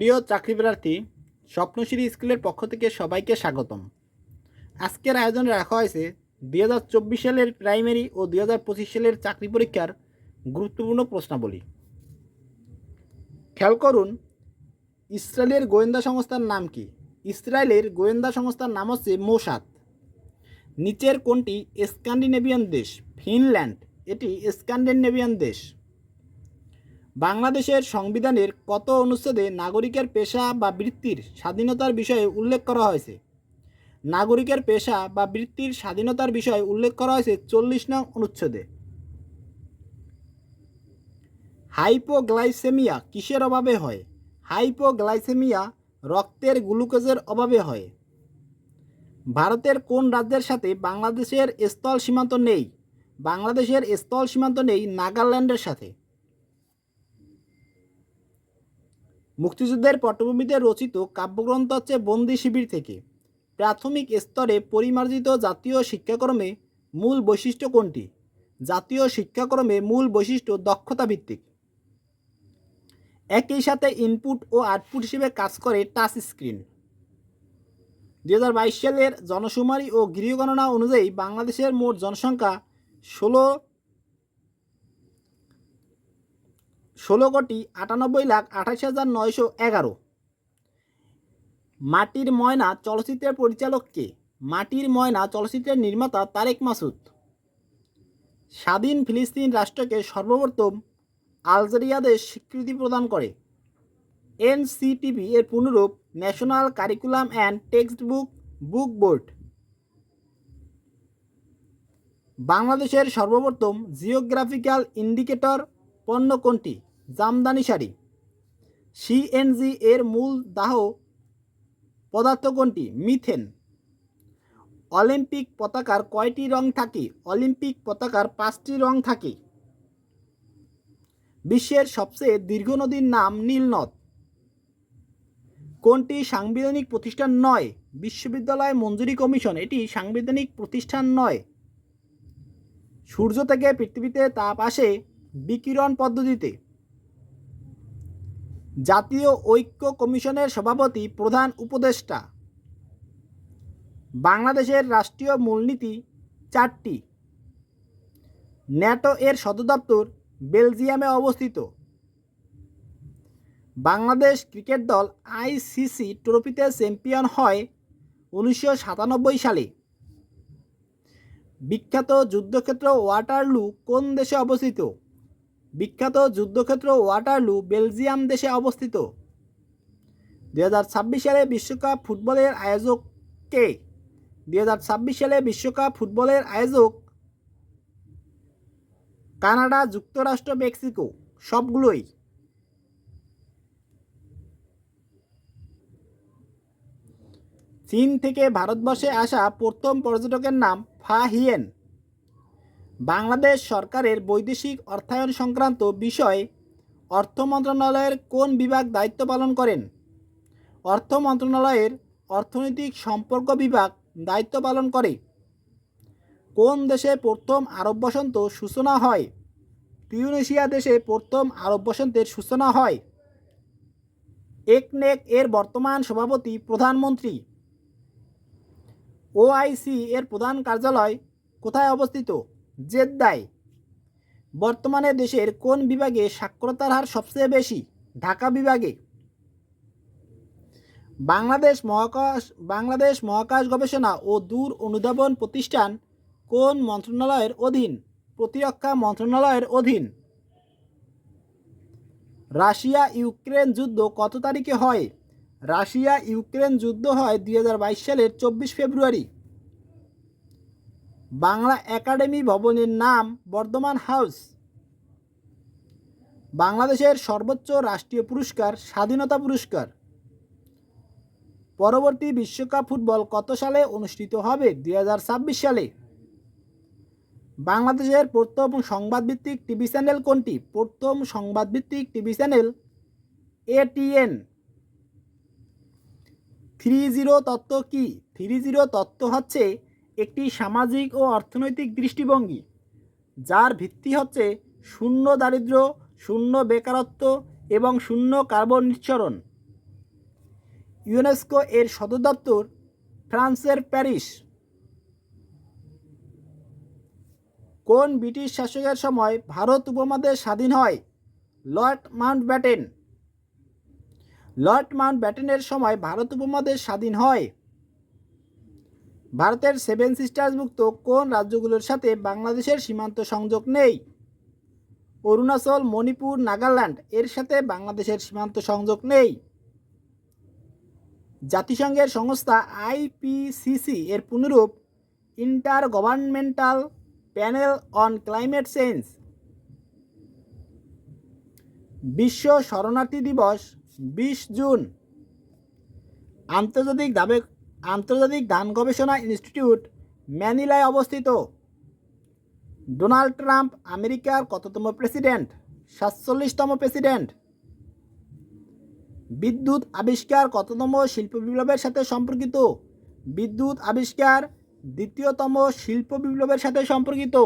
প্রিয় চাকরি প্রার্থী, স্বপ্নশ্রী স্কুলের পক্ষ থেকে সবাইকে স্বাগতম। আজকের আয়োজনে রাখা হয়েছে দুই হাজার চব্বিশ সালের প্রাইমারি ও দুই হাজার পঁচিশ সালের চাকরি পরীক্ষার গুরুত্বপূর্ণ প্রশ্নাবলী। খেয়াল করুন ইসরায়েলের গোয়েন্দা সংস্থার নাম কি? ইসরায়েলের গোয়েন্দা সংস্থার নাম হচ্ছে মোসাদ। নিচের কোনটি? স্ক্যান্ডিনেভিয়ান দেশ, ফিনল্যান্ড। এটি স্ক্যান্ডিনেভিয়ান দেশ। বাংলাদেশের সংবিধানের কত অনুচ্ছেদে নাগরিকের পেশা বা বৃত্তির স্বাধীনতার বিষয়ে উল্লেখ করা হয়েছে? নাগরিকের পেশা বা বৃত্তির স্বাধীনতার বিষয়ে উল্লেখ করা হয়েছে চল্লিশ নং অনুচ্ছেদে। হাইপোগ্লাইসেমিয়া কিসের অভাবে হয়? হাইপোগ্লাইসেমিয়া রক্তের গ্লুকোজের অভাবে হয়। ভারতের কোন রাজ্যের সাথে বাংলাদেশের স্থল সীমান্ত নেই? বাংলাদেশের স্থল সীমান্ত নেই নাগাল্যান্ডের সাথে। মুক্তিযুদ্ধের পটভূমিতে রচিত কাব্যগ্রন্থ হচ্ছে বন্দি শিবির থেকে। প্রাথমিক স্তরে পরিমার্জিত জাতীয় শিক্ষাক্রমে মূল বৈশিষ্ট্য কোনটি? জাতীয় শিক্ষাক্রমে মূল বৈশিষ্ট্য দক্ষতা ভিত্তিক। একই সাথে ইনপুট ও আউটপুট হিসেবে কাজ করে টাচ স্ক্রিন দুই হাজার বাইশ সালের জনশুমারি ও গৃহগণনা অনুযায়ী বাংলাদেশের মোট জনসংখ্যা ষোলো ষোলো কোটি আটানব্বই লাখ আঠাশ হাজার নয়শো এগারো। মাটির ময়না চলচ্চিত্রের পরিচালক কে? মাটির ময়না চলচ্চিত্রের নির্মাতা তারেক মাসুদ। স্বাধীন ফিলিস্তিন রাষ্ট্রকে সর্বপ্রথম আলজেরিয়া দেশ স্বীকৃতি প্রদান করে। এনসিটিভি এর পুনরূপ national curriculum and textbook book board. বাংলাদেশের সর্বপ্রথম জিওগ্রাফিক্যাল ইন্ডিকেটর পণ্য কোনটি? জামদানি শাড়ি। সিএনজি এর মূল দাহ পদার্থ কোনটি? মিথেন। অলিম্পিক পতাকার কয়টি রং থাকে? অলিম্পিক পতাকার পাঁচটি রং থাকে। বিশ্বের সবচেয়ে দীর্ঘ নদীর নাম নীলনদ। কোনটি সাংবিধানিক প্রতিষ্ঠান নয়? বিশ্ববিদ্যালয় মঞ্জুরি কমিশন, এটি সাংবিধানিক প্রতিষ্ঠান নয়। সূর্য থেকে পৃথিবীতে তাপ আসে বিকিরণ পদ্ধতিতে। জাতীয় ঐক্য কমিশনের সভাপতি, প্রধান উপদেষ্টা। বাংলাদেশের রাষ্ট্রীয় মূলনীতি চারটি। ন্যাটো এর সদর দপ্তর বেলজিয়ামে অবস্থিত। বাংলাদেশ ক্রিকেট দল আইসিসি ট্রফিতে চ্যাম্পিয়ন হয় উনিশশো সাতানব্বই সালে। বিখ্যাত যুদ্ধক্ষেত্র ওয়াটারলু কোন দেশে অবস্থিত? বিখ্যাত যুদ্ধক্ষেত্র ওয়াটারলু, বেলজিয়াম দেশে অবস্থিত। দু হাজার ছাব্বিশ সালে বিশ্বকাপ ফুটবলের আয়োজক কে? দু হাজার ছাব্বিশ সালে বিশ্বকাপ ফুটবলের আয়োজক কানাডা, যুক্তরাষ্ট্র, মেক্সিকো, সবগুলোই। চীন থেকে ভারতবর্ষে আসা প্রথম পর্যটকের নাম ফা হিয়েন। বাংলাদেশ সরকারের বৈদেশিক অর্থায়ন সংক্রান্ত বিষয়ে অর্থ মন্ত্রণালয়ের কোন বিভাগ দায়িত্ব পালন করেন? অর্থ মন্ত্রণালয়ের অর্থনৈতিক সম্পর্ক বিভাগ দায়িত্ব পালন করে। কোন দেশে প্রথম আরব বসন্ত সূচনা হয়? টিউনেশিয়া দেশে প্রথম আরব বসন্তের সূচনা হয়। একনেক এর বর্তমান সভাপতি প্রধানমন্ত্রী। ওআইসি এর প্রধান কার্যালয় কোথায় অবস্থিত? জেদ্দায়। বর্তমানে দেশের কোন বিভাগে সাক্ষরতার হার সবচেয়ে বেশি? ঢাকা বিভাগে। বাংলাদেশ মহাকাশ বাংলাদেশ মহাকাশ গবেষণা ও দূর অনুধাবন প্রতিষ্ঠান কোন মন্ত্রণালয়ের অধীন? প্রতিরক্ষা মন্ত্রণালয়ের অধীন। রাশিয়া ইউক্রেন যুদ্ধ কত তারিখে হয়? রাশিয়া ইউক্রেন যুদ্ধ হয় দুই হাজার বাইশ সালের চব্বিশ ফেব্রুয়ারি। বাংলা একাডেমি ভবনের নাম বর্ধমান হাউস। বাংলাদেশের সর্বোচ্চ রাষ্ট্রীয় পুরস্কার, স্বাধীনতা পুরস্কার। পরবর্তী বিশ্বকাপ ফুটবল কত সালে অনুষ্ঠিত হবে? দু হাজার ছাব্বিশ সালে। বাংলাদেশের প্রথম সংবাদভিত্তিক টিভি চ্যানেল কোনটি? প্রথম সংবাদভিত্তিক TV channel ATN three zero তত্ত্ব কী? থ্রি জিরো তত্ত্ব হচ্ছে একটি সামাজিক ও অর্থনৈতিক দৃষ্টিভঙ্গি, যার ভিত্তি হচ্ছে শূন্য দারিদ্র্য শূন্য বেকারত্ব এবং শূন্য কার্বন নিঃসরণ। ইউনেস্কো এর সদর দপ্তর ফ্রান্সের প্যারিস। কোন ব্রিটিশ শাসকের সময় ভারত উপমহাদেশ স্বাধীন হয়? লর্ড মাউন্ট ব্যাটেন লর্ড মাউন্ট ব্যাটেনের সময় ভারত উপমহাদেশ স্বাধীন হয়। ভারতের সেভেন সিস্টার্সভুক্ত কোন রাজ্যগুলোর সাথে বাংলাদেশের সীমান্ত সংযোগ নেই? অরুণাচল, মণিপুর, নাগাল্যান্ড, এর সাথে বাংলাদেশের সীমান্ত সংযোগ নেই। জাতিসংঘের সংস্থা আইপিসিসি এর পুনরূপ intergovernmental panel on climate change বিশ্ব শরণার্থী দিবস, বিশ জুন। আন্তর্জাতিক দাবে আন্তর্জাতিক ধান গবেষণা ইনস্টিটিউট ম্যানিলায় অবস্থিত। ডোনাল্ড ট্রাম্প আমেরিকার কততম প্রেসিডেন্ট? সাতচল্লিশতম প্রেসিডেন্ট। বিদ্যুৎ আবিষ্কার কততম শিল্প বিপ্লবের সাথে সম্পর্কিত? বিদ্যুৎ আবিষ্কার দ্বিতীয়তম শিল্প বিপ্লবের সাথে সম্পর্কিত।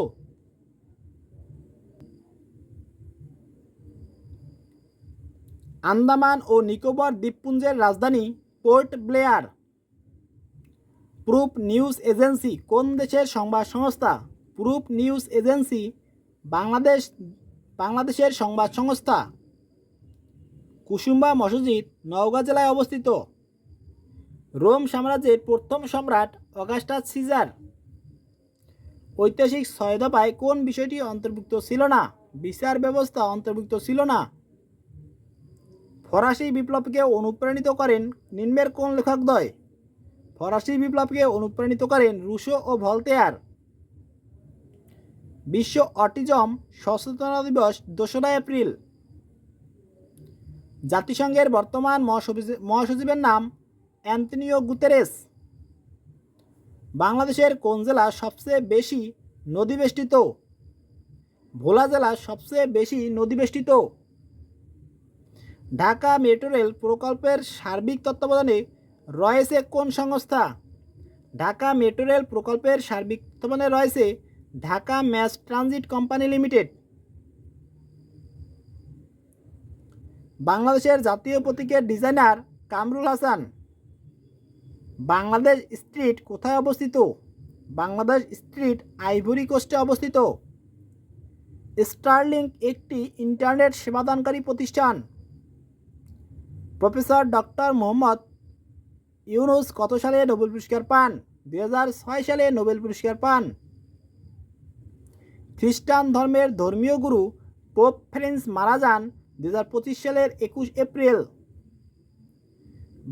আন্দামান ও নিকোবর দ্বীপপুঞ্জের রাজধানী পোর্ট ব্লেয়ার। প্রুফ নিউজ এজেন্সি কোন দেশের সংবাদ সংস্থা? প্রুফ নিউজ এজেন্সি বাংলাদেশ, বাংলাদেশের সংবাদ সংস্থা। কুসুম্বা মসজিদ, নওগাঁ জেলায় অবস্থিত। রোম সাম্রাজ্যের প্রথম সম্রাট অগাস্টাস সিজার। ঐতিহাসিক ছয় দফায় কোন বিষয়টি অন্তর্ভুক্ত ছিল না? বিচার ব্যবস্থা অন্তর্ভুক্ত ছিল না। ফরাসি বিপ্লবকে অনুপ্রাণিত করেন নিম্নের কোন লেখকদ্বয় ফরাসি বিপ্লবকে অনুপ্রাণিত করেন রুশো ও ভলতেয়ার। বিশ্ব অটিজম সচেতনতা দিবস দোসরা এপ্রিল। জাতিসংঘের বর্তমান মহাসচিব- মহাসচিবের নাম অ্যান্তনিও গুতেরেস। বাংলাদেশের কোন জেলা সবচেয়ে বেশি নদীবেষ্টিত? ভোলা জেলা সবচেয়ে বেশি নদীবেষ্টিত? ঢাকা মেট্রো রেল প্রকল্পের সার্বিক তত্ত্বাবধানে রয়েছে কোন সংস্থা? ঢাকা মেট্রো রেল প্রকল্পের সার্বিক তত্ত্বাবধানে রয়েছে Dhaka mass transit company limited. বাংলাদেশের জাতীয় প্রতীকের ডিজাইনার কামরুল হাসান, বাংলাদেশ স্ট্রিট কোথায় অবস্থিত? বাংলাদেশ স্ট্রিট আইভরি কোস্টে অবস্থিত। স্টারলিংক একটি ইন্টারনেট সেবাদানকারী প্রতিষ্ঠান। প্রফেসর ডক্টর মোহাম্মদ ইউনুস কত সালে নোবেল পুরস্কার পান? দু হাজার ছয় সালে নোবেল পুরস্কার পান। খ্রিস্টান ধর্মের ধর্মীয় গুরু পোপ ফ্রেন্স মারা যান দু হাজার পঁচিশ সালের একুশ এপ্রিল।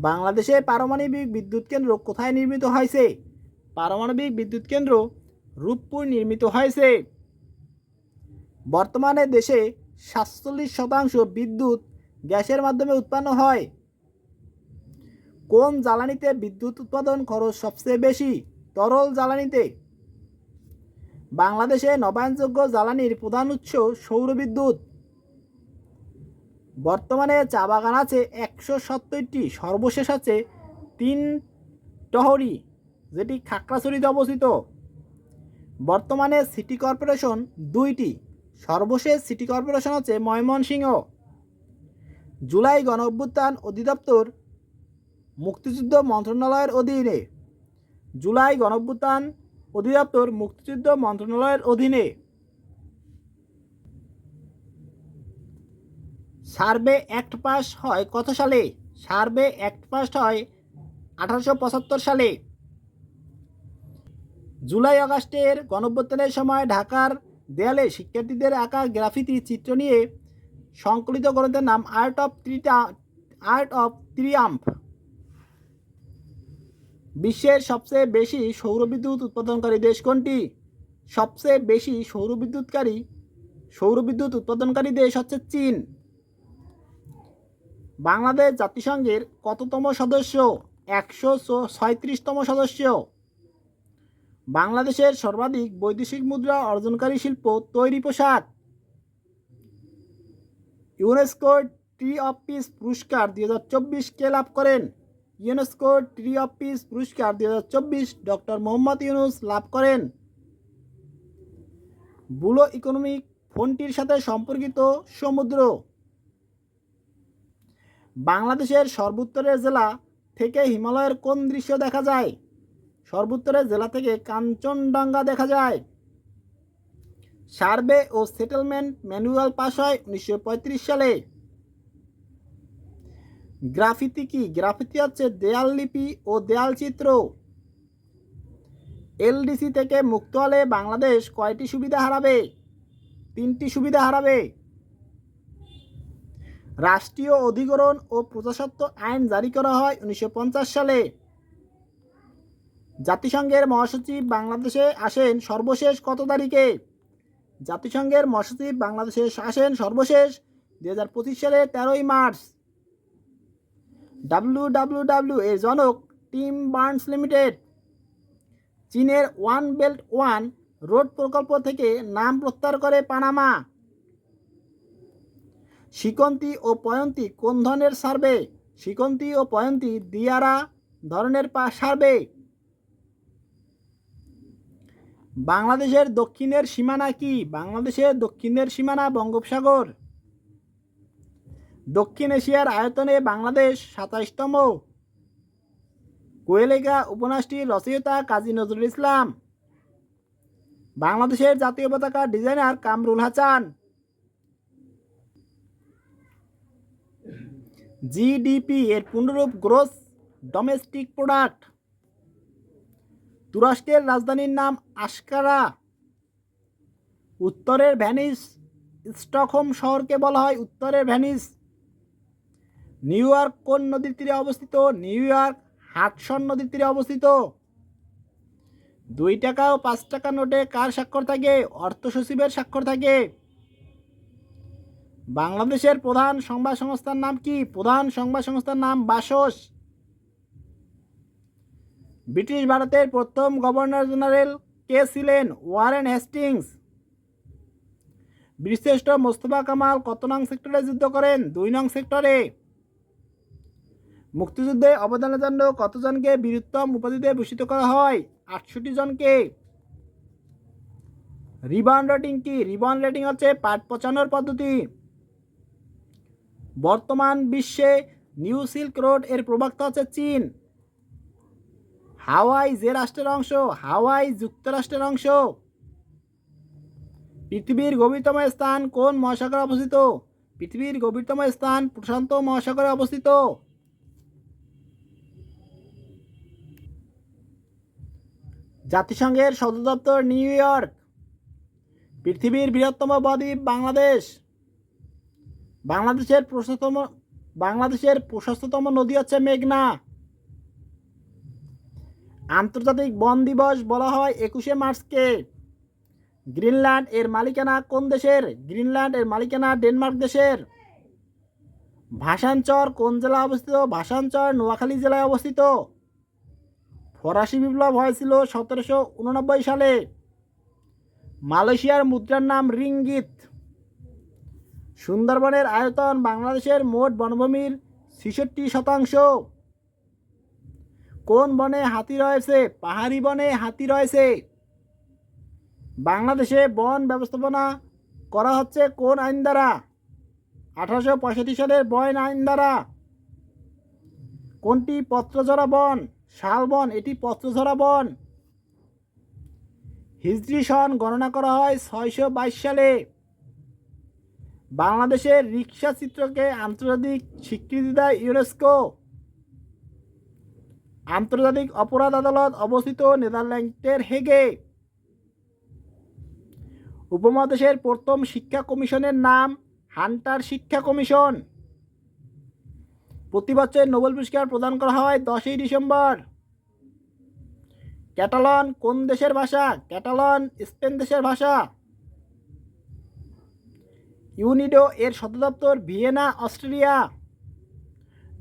বাংলাদেশে পারমাণবিক বিদ্যুৎ কেন্দ্র কোথায় নির্মিত হয়েছে? পারমাণবিক বিদ্যুৎ কেন্দ্র রূপপুর নির্মিত হয়েছে। বর্তমানে দেশে সাতচল্লিশ শতাংশ বিদ্যুৎ গ্যাসের মাধ্যমে উৎপন্ন হয়। কোন জ্বালানিতে বিদ্যুৎ উৎপাদন খরচ সবচেয়ে বেশি? তরল জ্বালানিতে। বাংলাদেশে নবায়নযোগ্য জ্বালানির প্রধান উৎস সৌর বিদ্যুৎ। বর্তমানে চা বাগান আছে একশো সত্তরটি, সর্বশেষ আছে তিন টহরি, যেটি খাগড়াছড়িতে অবস্থিত। বর্তমানে সিটি কর্পোরেশন দুইটি, সর্বশেষ সিটি কর্পোরেশন হচ্ছে ময়মনসিংহ। জুলাই গণ অভ্যুত্থান অধিদপ্তর মুক্তিযুদ্ধ মন্ত্রণালয়ের অধীনে। জুলাই গণ অভ্যুত্থান অধিদপ্তর মুক্তিযুদ্ধ মন্ত্রণালয়ের অধীনে। সার্ভে অ্যাক্ট পাস হয় কত সালে? সার্ভে অ্যাক্ট পাস হয় আঠারোশো পঁচাত্তর সালে। জুলাই আগস্টের গণঅভ্যুত্থানের সময় ঢাকার দেয়ালে শিক্ষার্থীদের আঁকা গ্রাফিতি চিত্র নিয়ে সংকলিত গ্রন্থের নাম আর্ট অফ ত্রিটা আর্ট অফ ত্রিয়াম্ফ বিশ্বের সবচেয়ে বেশি সৌরবিদ্যুৎ উৎপাদনকারী দেশ কোনটি? সবচেয়ে বেশি সৌরবিদ্যুৎকারী, সৌরবিদ্যুৎ উৎপাদনকারী দেশ হচ্ছে চীন। বাংলাদেশ জাতিসংঘের কততম সদস্য? একশো ছয়ত্রিশতম সদস্য। বাংলাদেশের সর্বাধিক বৈদেশিক মুদ্রা অর্জনকারী শিল্প তৈরি পোশাক। ইউনেস্কোর ট্রি অফ পিস পুরস্কার দুই হাজার চব্বিশ কে লাভ করেন। ইউনেস্কোর ট্রি অফ পিস পুরস্কার দু হাজার চব্বিশ ডক্টর মোহাম্মদ ইউনুস লাভ করেন। বুলো ইকোনমিক ফোনটির সাথে সম্পর্কিত সমুদ্র। বাংলাদেশের সর্বোত্তরের জেলা থেকে হিমালয়ের কোন দৃশ্য দেখা যায়? সর্বোত্তরের জেলা থেকে কাঞ্চনডাঙ্গা দেখা যায়। সার্ভে ও সেটেলমেন্ট ম্যানুয়াল পাস হয় উনিশশো পঁয়ত্রিশ সালে। গ্রাফিতি কি? গ্রাফিতি হচ্ছে দেয়াল লিপি ও দেয়াল চিত্র। এলডিসি থেকে মুক্ত হলে বাংলাদেশ কয়টি সুবিধা হারাবে? তিনটি সুবিধা হারাবে। রাষ্ট্রীয় অধিগ্রহণ ও প্রজাসত্ব আইন জারি করা হয় উনিশশো পঞ্চাশ সালে। জাতিসংঘের মহাসচিব বাংলাদেশে আসেন সর্বশেষ কত তারিখে? জাতিসংঘের মহাসচিব বাংলাদেশে আসেন সর্বশেষ দু হাজার পঁচিশ সালে তেরোই মার্চ। ডাব্লিউ ডাব্লিউ ডাব্লিউ এর জনক টিম বার্নস লিমিটেড। চীনের ওয়ান বেল্ট ওয়ান রোড প্রকল্প থেকে নাম প্রত্যাহার করে পানামা। শিকন্তি ও পয়ন্তি কোন ধরনের সার্ভে? শিকন্তি ও পয়ন্তি দিয়ারা ধরনের পা সার্ভে। বাংলাদেশের দক্ষিণের সীমানা কি? বাংলাদেশের দক্ষিণের সীমানা বঙ্গোপসাগর। দক্ষিণ এশিয়ার আয়তনে বাংলাদেশ সাতাইশতম। কোয়েলেগা উপন্যাসটির রচয়িতা কাজী নজরুল ইসলাম। বাংলাদেশের জাতীয় পতাকার ডিজাইনার কামরুল হাসান। জিডিপি এর পুনরূপ গ্রোস ডোমেস্টিক প্রোডাক্ট। তুরস্কের রাজধানীর নাম আশকারা। উত্তরের ভ্যানিস স্টকহোম শহরকে বলা হয় উত্তরের ভ্যানিস। নিউ ইয়র্ক কোন নদীর তীরে অবস্থিত? নিউ ইয়র্ক হাটসন নদীর তীরে অবস্থিত। দুই টাকা ও পাঁচ টাকা নোটে কার স্বাক্ষর থাকে? অর্থ সচিবের স্বাক্ষর থাকে। বাংলাদেশের প্রধান সংবাদ সংস্থার নাম কি? প্রধান সংবাদ সংস্থার নাম বাসস। ব্রিটিশ ভারতের প্রথম গভর্নর জেনারেল কে ছিলেন? Warren Hastings. বীরশ্রেষ্ঠ মোস্তফা কামাল কত নং সেক্টরে যুদ্ধ করেন? দুই নং সেক্টরে। মুক্তিযুদ্ধে অবদানের জন্য কতজনকে বীরুত্তম উপাধিতে ভূষিত করা হয়? আটষট্টি জনকে। রিবন রেটিং কি? রিবন রেটিং হচ্ছে পাট পচানোর পদ্ধতি। বর্তমান বিশ্বে নিউ সিল্ক রোডের প্রবক্তা হচ্ছে চীন। হাওয়াই যে রাষ্ট্রের অংশ, হাওয়াই যুক্তরাষ্ট্রের অংশ। পৃথিবীর গভীরতম স্থান কোন মহাসাগরে অবস্থিত? পৃথিবীর গভীরতম স্থান প্রশান্ত মহাসাগরে অবস্থিত। জাতিসংঘের সদর দপ্তর নিউ ইয়র্ক, পৃথিবীর বৃহত্তম বদ্বীপ বাংলাদেশ। বাংলাদেশের প্রশস্ততম বাংলাদেশের প্রশস্ততম নদী হচ্ছে মেঘনা। আন্তর্জাতিক বন দিবস বলা হয় একুশে মার্চকে। গ্রিনল্যান্ড এর মালিকানা কোন দেশের? গ্রিনল্যান্ড এর মালিকানা ডেনমার্ক দেশের। ভাষাঞ্চর কোন জেলায় অবস্থিত? ভাষাঞ্চর নোয়াখালী জেলায় অবস্থিত। ফরাসি বিপ্লব হয়েছিল সতেরোশো উননব্বই সালে। মালয়েশিয়ার মুদ্রার নাম রিঙ্গিত। সুন্দরবনের আয়তন বাংলাদেশের মোট বনভূমির ছেষট্টি শতাংশ। কোন বনে হাতি রয়েছে? পাহাড়ি বনে হাতি রয়েছে। বাংলাদেশে বন ব্যবস্থাপনা করা হচ্ছে কোন আইন দ্বারা? আঠারোশো পঁয়ষট্টি সালের বন আইন দ্বারা। কোনটি পত্রঝরা বন? শালবন এটি পত্রঝরা বন। হিজরি সন গণনা করা হয় ছয়শো বাইশ সালে। বাংলাদেশের রিক্সা চিত্রকে আন্তর্জাতিক স্বীকৃতি দেয় ইউনেস্কো। আন্তর্জাতিক অপরাধ আদালত অবস্থিত নেদারল্যান্ডের হেগে। উপমহাদেশের প্রথম শিক্ষা কমিশনের নাম হান্টার শিক্ষা কমিশন। প্রতি বছর নোবেল পুরস্কার প্রদান করা হয় দশই ডিসেম্বর। ক্যাটালন কোন দেশের ভাষা? ক্যাটালন স্পেন দেশের ভাষা। ইউনিডো এর সদর দপ্তর ভিয়েনা, অস্ট্রেলিয়া।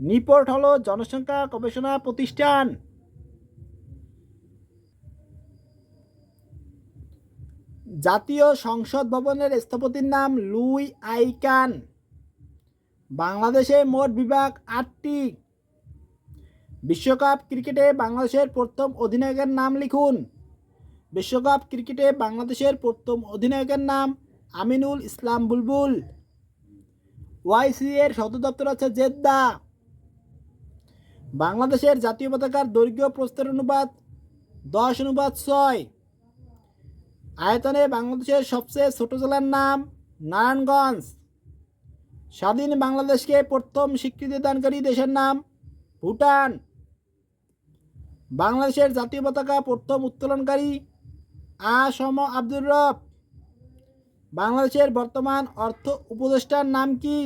নিপোর্ট হল জনসংখ্যা গবেষণা প্রতিষ্ঠান। জাতীয় সংসদ ভবনের স্থপতির নাম লুই আইকান বাংলাদেশে মোট বিভাগ আটটি। বিশ্বকাপ ক্রিকেটে বাংলাদেশের প্রথম অধিনায়কের নাম লিখুন। বিশ্বকাপ ক্রিকেটে বাংলাদেশের প্রথম অধিনায়কের নাম আমিনুল ইসলাম বুলবুল। ওয়াইসি এর সদর দপ্তর আছে জেদ্দা। বাংলাদেশের জাতীয় পতাকার দৈর্ঘ্য প্রস্তর অনুপাত দশ, অনুপাত ছয়। আয়তনে বাংলাদেশের সবচেয়ে ছোট জেলার নাম নারায়ণগঞ্জ। স্বাধীন বাংলাদেশকে প্রথম স্বীকৃতি দানকারী দেশের নাম ভুটান। বাংলাদেশের জাতীয় পতাকা প্রথম উত্তোলনকারী আ সম আব্দুর রব। বাংলাদেশের বর্তমান অর্থ উপদেষ্টার নাম কি?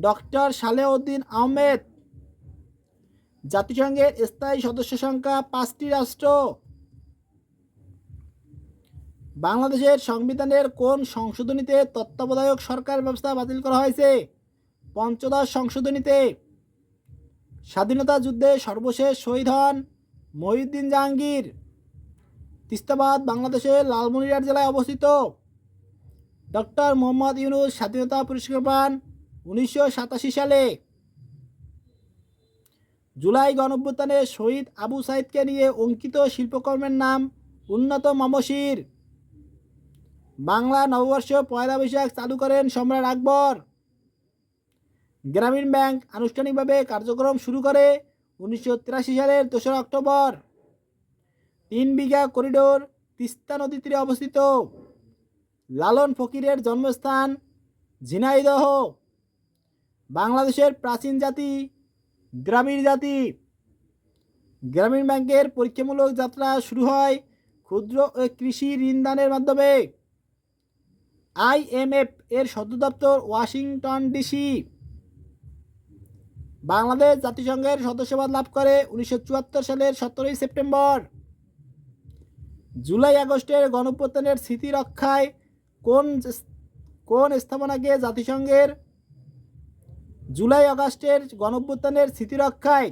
ডক্টর সালেউদ্দিন আহমেদ। জাতিসংঘের স্থায়ী সদস্য সংখ্যা পাঁচটি রাষ্ট্র। বাংলাদেশের সংবিধানের কোন সংশোধনীতে তত্ত্বাবধায়ক সরকার ব্যবস্থা বাতিল করা হয়েছে? পঞ্চদশ সংশোধনীতে স্বাধীনতা যুদ্ধে সর্বশেষ শহীদ হন মহিউদ্দিন জাহাঙ্গীর। তিস্তাবাদ বাংলাদেশের লালমনিরহাট জেলায় অবস্থিত। ডক্টর মোহাম্মদ ইউনুস স্বাধীনতা পুরস্কার পান উনিশশো সাতাশি সালে। জুলাই গণঅভ্যুত্থানে শহীদ আবু সাইদকে নিয়ে অঙ্কিত শিল্পকর্মের নাম উন্নত মমশির। বাংলা নববর্ষ পয়লা বৈশাখ চালু করেন সম্রাট আকবর। গ্রামীণ ব্যাংক আনুষ্ঠানিকভাবে কার্যক্রম শুরু করে উনিশশো তিরাশি সালের দোসরা অক্টোবর। তিন বিঘা করিডোর তিস্তা নদী তীরে অবস্থিত। লালন ফকিরের জন্মস্থান ঝিনাইদহ। বাংলাদেশের প্রাচীন জাতি, গ্রামীণ জাতি। গ্রামীণ ব্যাংকের পরীক্ষামূলক যাত্রা শুরু হয় ক্ষুদ্র ও কৃষি ঋণদানের মাধ্যমে। আইএমএফ এর সদর দপ্তর ওয়াশিংটন ডিসি। বাংলাদেশ জাতিসংঘের সদস্যপদ লাভ করে উনিশশো চুয়াত্তর সালের সতেরোই সেপ্টেম্বর। জুলাই আগস্টের গণপ্রত্যানের স্মৃতি রক্ষায় কোন কোন স্থাপনাকে জাতিসংঘের জুলাই আগস্টের গণপ্রত্যানের স্মৃতি রক্ষায়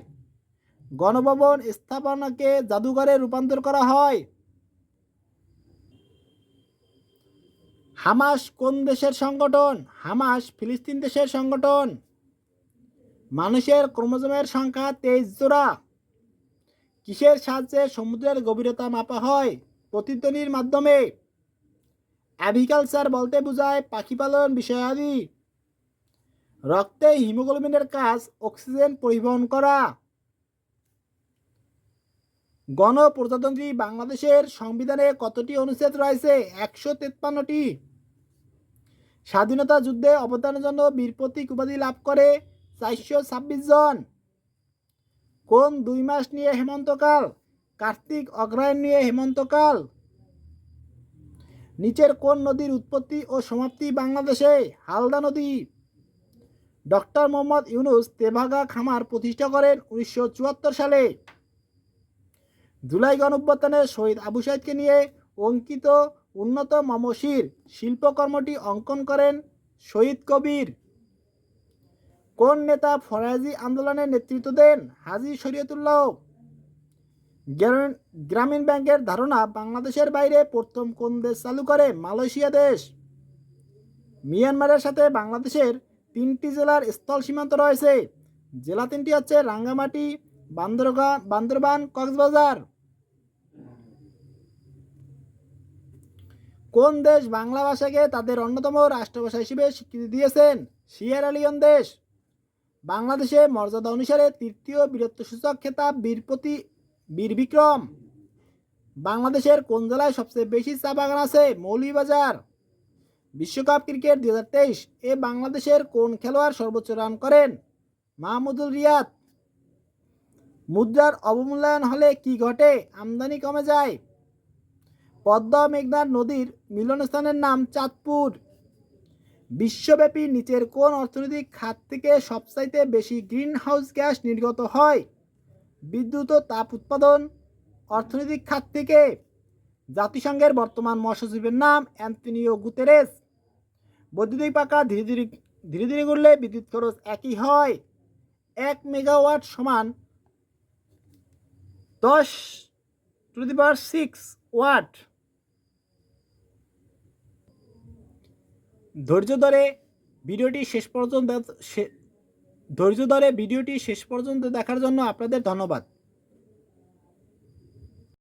গণভবন স্থাপনাকে জাদুঘরে রূপান্তর করা হয়? হামাস কোন দেশের সংগঠন? হামাস ফিলিস্তিন দেশের সংগঠন। মানুষের ক্রোমোজোমের সংখ্যা তেইশ জোড়া। কিসের সাহায্যে সমুদ্রের গভীরতা মাপা হয়? প্রতিধ্বনির মাধ্যমে। অ্যাভিকালচার বলতে বোঝায় পাখি পালন বিষয়াদি। রক্তে হিমোগ্লোবিনের কাজ অক্সিজেন পরিবহন করা। গণপ্রজাতন্ত্রী বাংলাদেশের সংবিধানে কতটি অনুচ্ছেদ রয়েছে? একশো তেপ্পান্নটি। স্বাধীনতা যুদ্ধে অবদানের জন্য বীর প্রতীক উপাধি লাভ করে চারশো ছাব্বিশ জন। কোন দুই মাস নিয়ে হেমন্তকাল? কার্তিক অগ্রহায়ণ নিয়ে হেমন্তকাল। নিচের কোন নদীর উৎপত্তি ও সমাপ্তি বাংলাদেশে? হালদা নদী। ডক্টর মোহাম্মদ ইউনুস তেভাগা খামার প্রতিষ্ঠা করেন উনিশশো চুয়াত্তর সালে। জুলাই গণঅভ্যুত্থানে শহীদ আবু সাইদকে নিয়ে অঙ্কিত উন্নত মমশির শিল্পকর্মটি অঙ্কন করেন শহীদ কবির। কোন নেতা ফরাজি আন্দোলনের নেতৃত্ব দেন? হাজি শরীয়তুল্লাহ। গ্রামীণ- ব্যাংকের ধারণা, বাংলাদেশের বাইরে প্রথম কোন দেশ চালু করে? মালয়েশিয়া দেশ। মিয়ানমারের সাথে বাংলাদেশের তিনটি জেলার স্থল সীমান্ত রয়েছে। জেলা তিনটি হচ্ছে রাঙ্গামাটি, বান্দরগা, বান্দরবান, কক্সবাজার। কোন দেশ বাংলা ভাষাকে তাদের অন্যতম রাষ্ট্রভাষা হিসেবে স্বীকৃতি দিয়েছেন? সিয়েরা লিওন দেশ বাংলাদেশে মর্যাদা অনুসারে তৃতীয় বীরত্বসূচক খেতাব বীরপতি বীর বিক্রম বাংলাদেশের কোন জেলায় সবচেয়ে বেশি চা বাগান আছে? মৌলভীবাজার। বিশ্বকাপ ক্রিকেট দুই হাজার তেইশ, এ বাংলাদেশের কোন খেলোয়াড় সর্বোচ্চ রান করেন? মাহমুদুল রিয়াদ। মুদ্রার অবমূল্যায়ন হলে কি ঘটে? আমদানি কমে যায়। পদ্মা মেঘনার নদীর মিলনস্থানের নাম চাঁদপুর। বিশ্বব্যাপী নিচের কোন অর্থনৈতিক খাত থেকে সবচাইতে বেশি গ্রিন হাউস গ্যাস নির্গত হয়? বিদ্যুৎ ও তাপ উৎপাদন, অর্থনৈতিক খাত থেকে। জাতিসংঘের বর্তমান মহাসচিবের নাম অ্যান্টনিও গুতেরেস। বৈদ্যুতিক পাকা ধীরে ধীরে ধীরে ধীরে করলে বিদ্যুৎ খরচ একই হয়। এক মেগাওয়াট সমান দশ to the power six watt. ধৈর্য ধরে ভিডিওটি শেষ পর্যন্ত ধৈর্য ধরে ভিডিওটি শেষ পর্যন্ত দেখার জন্য আপনাদের ধন্যবাদ।